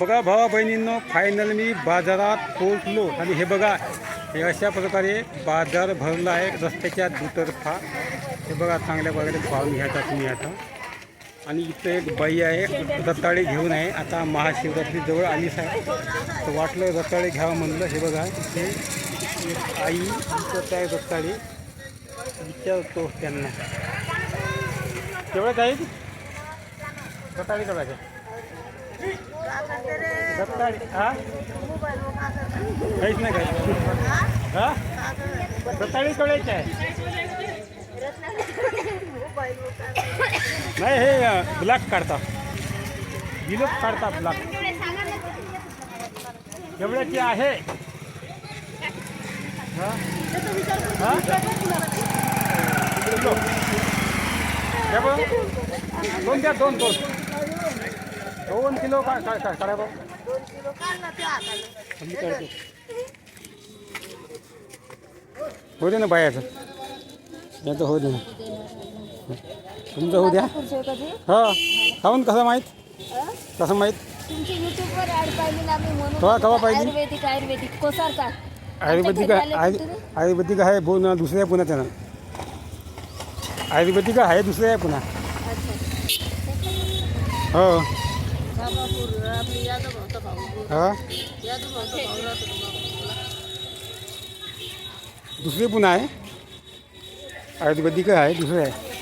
बघा भावा बहिणींनो फायनल मी बाजारात पोहोचलो. आणि हे बघा हे अशा प्रकारे बाजार भरला आहे रस्त्याच्या दुतर्फा. हे बघा चांगल्या प्रकारे पाहून घ्यायचा तुम्ही आता. आणि इथं एक बाई आहे रताळे घेऊन आहे. आता महाशिवरात्री जवळ आलीच आहे तर वाटलं रताळे घ्यावं म्हणलं. हे बघा इथे एक आई विकत आहे रताळे? विचारतो त्यांना. तेवढंच आहे रताळे केवढ्याचे काहीच नाही काय हा रताळे केवढ्याचे आहे नाही हे ब्लॅक काढता बिलच काढता ब्लॅक एवढ्याची आहे हा? हा? किलो. द्या बरं. दोन द्या दोन दोन किलो काय काय काय काढा काढतो. होऊ दे ना बायाचं. याचं होऊ दे ना. तुमचं होऊ द्या. हा. खाऊन कसं माहीत? कसं माहीत? तुमची युट्यूबवर ऍड पाहिली ना म्हणून. पाहिली? आयुर्वेदिक आयुर्वेदिक. कोसारचा. आयु-? आयुर्वेदिक आहे पुन्हा दुसरं आहे पुन्हा त्यानं आयुर्वेदिक आहे दुसरं आहे पुन्हा हो. हा? दुसरी पुन्हा आहे. आयुर्वेदिक आहे दुसरे आहे.